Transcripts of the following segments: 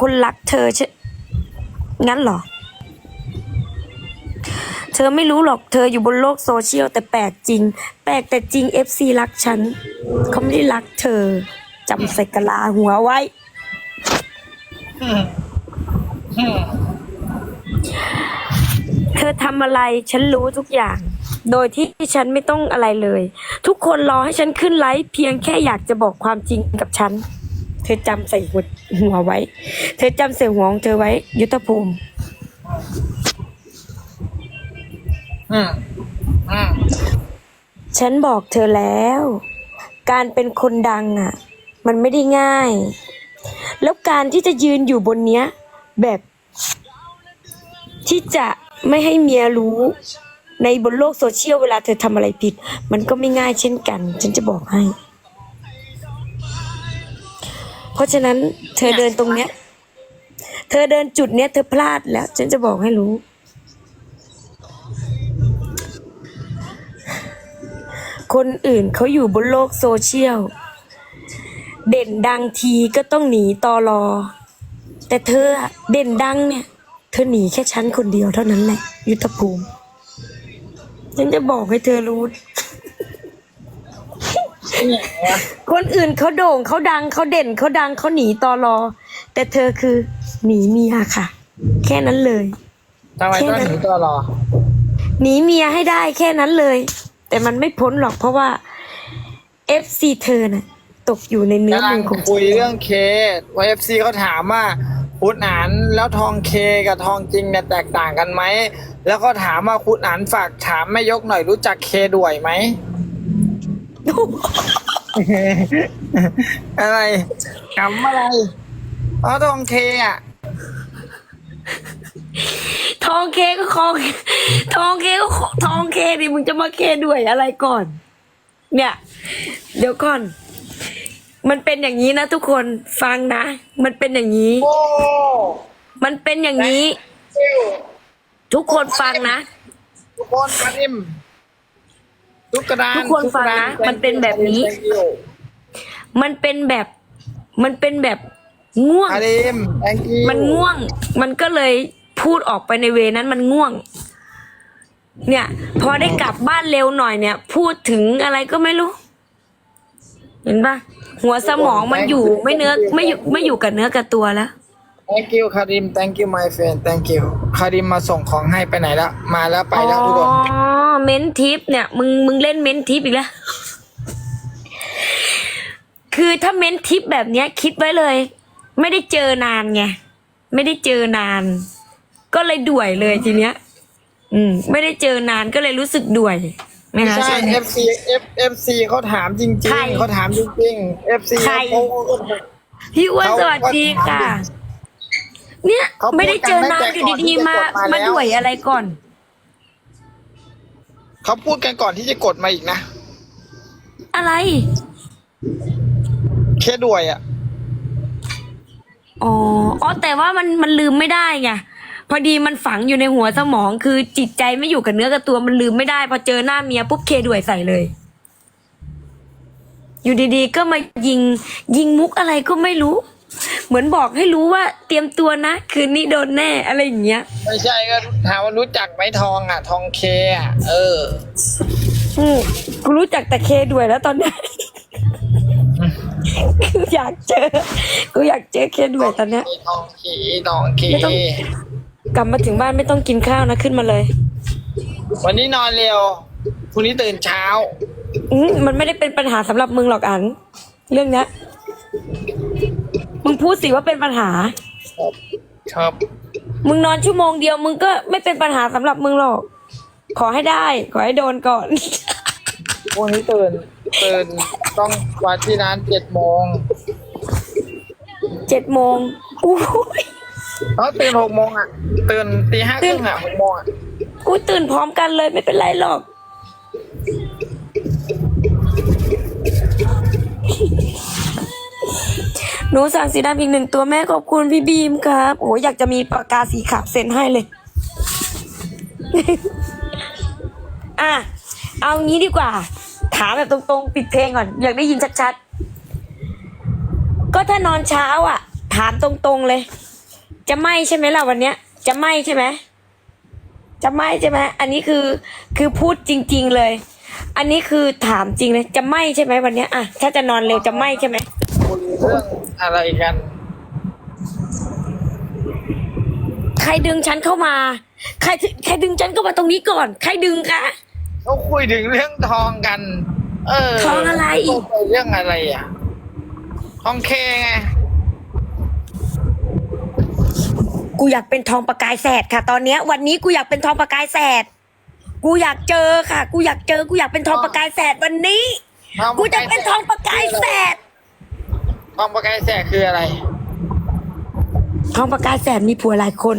คนรักเธอใช่งั้นเหรอ เธอไม่รู้หรอกเธออยู่บนโลกโซเชียลแต่แปลกจริง แปลกแต่จริงเอฟซีรักฉันเขาไม่ได้รักเธอจำใส่กะลาหัวไว้ เธอทำอะไรฉันรู้ทุกอย่าง โดยที่ฉันไม่ต้องอะไรเลย ทุกคนรอให้ฉันขึ้นไลฟ์เพียงแค่อยากจะบอกความจริงกับฉัน ธอจำใส่หัวหัวไว้ เธอจำใส่หัวของเธอไว้ ยุทธภูมิอืมอืมฉันบอกเธอแล้ว การเป็นคนดังอะ มันไม่ได้ง่าย แล้วการที่จะยืนอยู่บนเนี้ย แบบ ที่จะไม่ให้เมียรู้ ในบนโลกโซเชียลเวลาเธอทำอะไรผิด มันก็ไม่ง่ายเช่นกัน ฉันจะบอกให้ เพราะฉะนั้นเธอเดินตรงเนี้ย เธอเดินจุดเนี้ยเธอพลาดแล้ว ฉันจะบอกให้รู้ คนอื่นเขาอยู่บนโลกโซเชียล เด่นดังทีก็ต้องหนีตอรอ แต่เธอเด่นดังเนี่ย เธอหนีแค่ฉันคนเดียวเท่านั้นแหละ ยุทธภูมิ ฉันจะบอกให้เธอรู้ คนอื่นเขาโด่งเขาดังเขาเด่นเขาดังเขาหนีตอรอ แต่เธอคือหนีเมียค่ะ แค่นั้นเลย ทำไมต้องหนีตัวรอ หนีเมียให้ได้แค่นั้นเลย แต่มันไม่พ้นหรอกเพราะว่า FC เธอน่ะ ตกอยู่ในเนื้อกำลัมืงอของคุยเรื่องเคว่าเอฟซีเขาถามว่าคุณอ่านแล้วทองเคกับทองจริงเนี่ยแตกต่างกันไหม แล้วก็ถามว่าคุณอ่านฝากถามแม่ยกหน่อยรู้จักเคด้วยไหม อะไรคำอะไรอ๋อทองเคอะ ทองเคก็คองทองเคก็ขอทองเคดิมึงจะมาเคด้วยอะไรก่อน เนี่ย เดี๋ยวก่อน มันเป็นอย่างนี้นะทุกคนฟังนะ มันเป็นอย่างนี้โอ้มันเป็นอย่างนี้ ทุกคนฟังนะ ทุกคนคาริม ทุกกระดานทุกคนฟังนะทุกกรดามันเป็นแบบนี้ Thank you มันเป็นแบบ มันเป็นแบบง่วงคาริม thank you มันง่วง มันก็เลยพูดออกไปในเวนั้นมันง่วง เนี่ย พอได้กลับบ้านเร็วหน่อยเนี่ย พูดถึงอะไรก็ไม่รู้ เห็นปะหัวสมองมันอยู่ไม่เนื้อไม่อยู่ไม่อยู่กับเนื้อกับตัวแล้ว thank you คาริม thank you my friend thank you คาริมมาส่งของให้ไปไหนแล้วมาแล้วไปแล้วทุกคนอ๋อเม้นทิปเนี่ยมึงมึงเล่นเม้นทิปอีกแล้ว คือถ้าเม้นทิปแบบเนี้ย คิดไว้เลย ไม่ได้เจอนานไงไม่ได้เจอนาน ก็เลยด่วยเลยทีเนี้ย อืม ไม่ได้เจอนานก็เลยรู้สึกด่วยนะไม่คะใช่ช่วงนี้ FC F FC เขาถามจริงใครๆเขาถามจริงๆ FC ใครเขาพี่อ้วนเขาสวัสดีค่ะ เนี่ยเขาพูดไม่ได้เจอนานกันอยู่ดีๆมาตั้งแต่ก่อนที่จะกดมาแล้ว มาด่วยอะไรก่อน เขาพูดกันก่อนที่จะกดมาอีกนะ อะไร แค่ด้วยอะอ๋ออ๋อแต่ว่ามันมันลืมไม่ได้ไงพอดีมันฝังอยู่ในหัวสมองคือจิตใจไม่อยู่กับเนื้อกับตัวมันลืมไม่ได้พอเจอหน้าเมียปุ๊บเคด้วยใส่เลย อยู่ดีๆ ก็มายิงยิงมุกอะไรก็ไม่รู้ เหมือนบอกให้รู้ว่าเตรียมตัวนะ คืนนี้โดนแน่อะไรอย่างเงี้ย ไม่ใช่ก็ถามว่ารู้จักไหมทองอะ ทองเคอะ เออ อืมกูรู้จักแต่เคด้วยแล้วตอนเนี้ยกูอยากเจอ กูอยากเจอเคด้วยตอนเนี้ย ทองเคทองเค ไม่ต้อง กลับมาถึงบ้านไม่ต้องกินข้าวนะขึ้นมาเลย วันนี้นอนเร็วพรุ่งนี้ตื่นเช้า อืมมันไม่ได้เป็นปัญหาสำหรับมึงหรอกอัน เรื่องเนี้ยมึง พูดสิว่าเป็นปัญหาครับมึงนอนชั่วโมงเดียว มึงก็ไม่เป็นปัญหาสำหรับมึงหรอก ขอให้ได้ ขอให้โดนก่อนพรุ่งนี้ตื่นตื่นต้องวันที่ร้านเจ็ดโมงเจ็ดโมงอู้ยเขาตื่นหกโมงอะตื่นตีห้าครึ่งอะหกโมงอะ กูตื่นพร้อมกันเลยไม่เป็นไรหรอก นูสั่งสีดำอีกหนึ่งตัวแม่ขอบคุณพี่บีมครับโอ้ยอยากจะมีปากกาสีขาวเซ็นให้เลย อะ เอางี้ดีกว่า ถามแบบตรงๆ ปิดเพลงก่อน อยากได้ยินชัดๆ ก็ถ้านอนเช้าอะ ถามตรงๆเลย จะไหมใช่ไหมล่ะวันเนี้ย จะไหมใช่ไหมจะไหมใช่ไหมอันนี้คือคือพูดจริง ๆเลย อันนี้คือถามจริงเลย จะไหมใช่ไหมวันเนี้ยอะถ้าจะนอนเร็วจะไหมใช่ไหม เรื่อง อะไรกัน ใครดึงฉันเข้ามา ใครใครดึงฉันเข้ามาตรงนี้ก่อน ใครดึงคะ เขาคุยถึงเรื่องทองกัน เออทองอะไรเขาคุยเรื่องอะไรอะ ทองเคไง กูอยากเป็นทองประกายแสดค่ะ ตอนเนี้ย วันนี้กูอยากเป็นทองประกายแสด กูอยากเจอค่ะ กูอยากเจอ กูอยากเป็นทองประกายแสดวันนี้ทองกูจะเป็นทองประกายแสด ทองประกายแสกคืออะไร ทองประกายแสดมีผัวหลายคน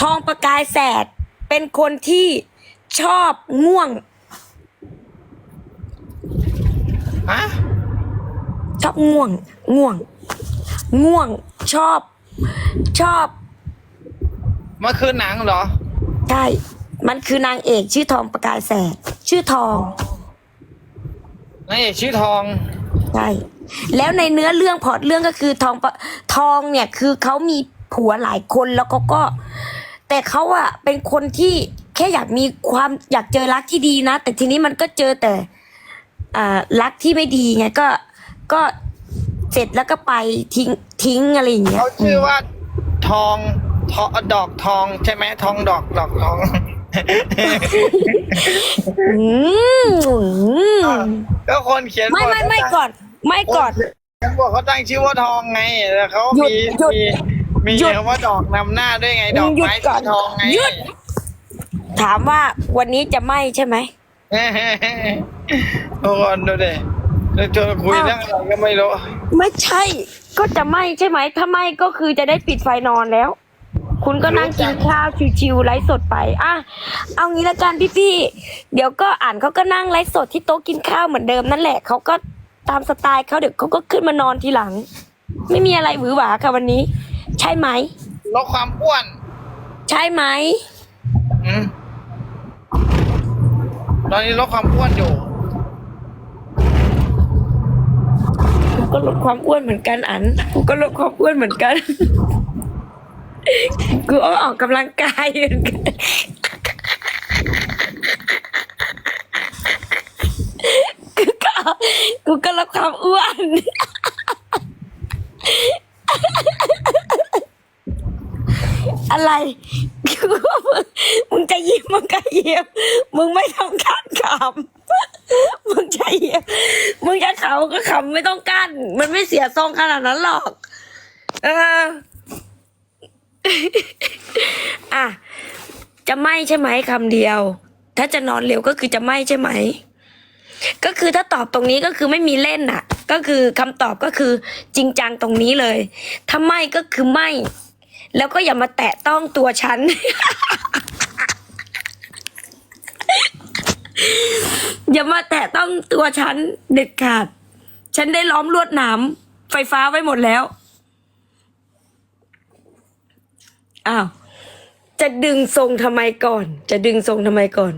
ทองประกายแสดเป็นคนที่ชอบง่วง ฮะ ชอบง่วง ง่วง ง่วงชอบ ชอบมันคือหนังเหรอ ใช่มันคือนางเอกชื่อทองประกายแสดชื่อทองนางเอกชื่อทอง ใช่ แล้วในเนื้อเรื่องพล็อตเรื่องก็คือทองปะทองเนี่ยคือเขามีผัวหลายคนแล้วเขาก็ แต่เขาอะเป็นคนที่แค่อยากมีความอยากเจอรักที่ดีนะ แต่ทีนี้มันก็เจอแต่อ่ารักที่ไม่ดีไงก็ก็เสร็จแล้วก็ไปทิ้งทิ้งอะไรอย่างเงี้ยเขาชื่อว่าทองทอดอกทองใช่ไหมทองดอกดอกทองอืมก็คนเขียนไม่บทไม่ไม่ก่อน ไม่ก่อนฉันบอกเขาตั้งชื่อว่าทองไงแล้วเขาหยุดมีหยุดมีมีหยุด คำว่าดอกนำหน้าด้วยไงดอกหยุดไม้ก่อนสีทองไงหยุด ถามว่าวันนี้จะไหมใช่ไหม ทุกคนดูดิแล้วชวนคุยอ้าว เรื่องอะไรก็ไม่รู้ไม่ใช่ ก็จะไหมใช่ไหม ถ้าไหมก็คือจะได้ปิดไฟนอนแล้ว คุณก็นั่งกินข้าวชิวๆไลฟ์สดไป อะ เอางี้ละกันพี่ๆ เดี๋ยวก็อ่านเขาก็นั่งไลฟ์สดที่โต๊ะกินข้าวเหมือนเดิมนั่นแหละ เขาก็ ตามสไตล์เขาเดี๋ยวเขาก็ขึ้นมานอนทีหลัง ไม่มีอะไรหวือหวาค่ะวันนี้ ใช่ไหม ลดความอ้วน ใช่ไหม อืมตอนนี้ลดความอ้วนอยู่ กูก็ลดความอ้วนเหมือนกันอัน กูก็ลดความอ้วนเหมือนกัน กูก็ออกกำลังกายเหมือนกัน กูก็กูก็ลดความอ้วนอะไรกูว่ามึงมึงจะยิ้มมึงก็ยิ้มมึงไม่ต้องกั้นขำมึงจะยิ้มมึงจะขำก็ขำไม่ต้องกั้น มันไม่เสียทรงขนาดนั้นหรอก เอออะจะไม่ใช่ไหมคำเดียว ถ้าจะนอนเร็วก็คือจะไม่ใช่ไหม ก็คือถ้าตอบตรงนี้ก็คือไม่มีเล่นน่ะ ก็คือคำตอบก็คือจริงจังตรงนี้เลย ถ้าไม่ก็คือไม่ แล้วก็อย่ามาแตะต้องตัวฉัน อย่ามาแตะต้องตัวฉันเด็ดขาด ฉันได้ล้อมลวดหนามไฟฟ้าไว้หมดแล้ว อ้าว จะดึงทรงทำไมก่อน จะดึงทรงทำไมก่อน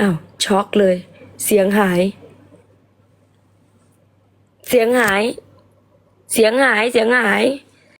อ้าว ช็อกเลย เสียงหาย เสียงหาย เสียงหาย เสียงหาย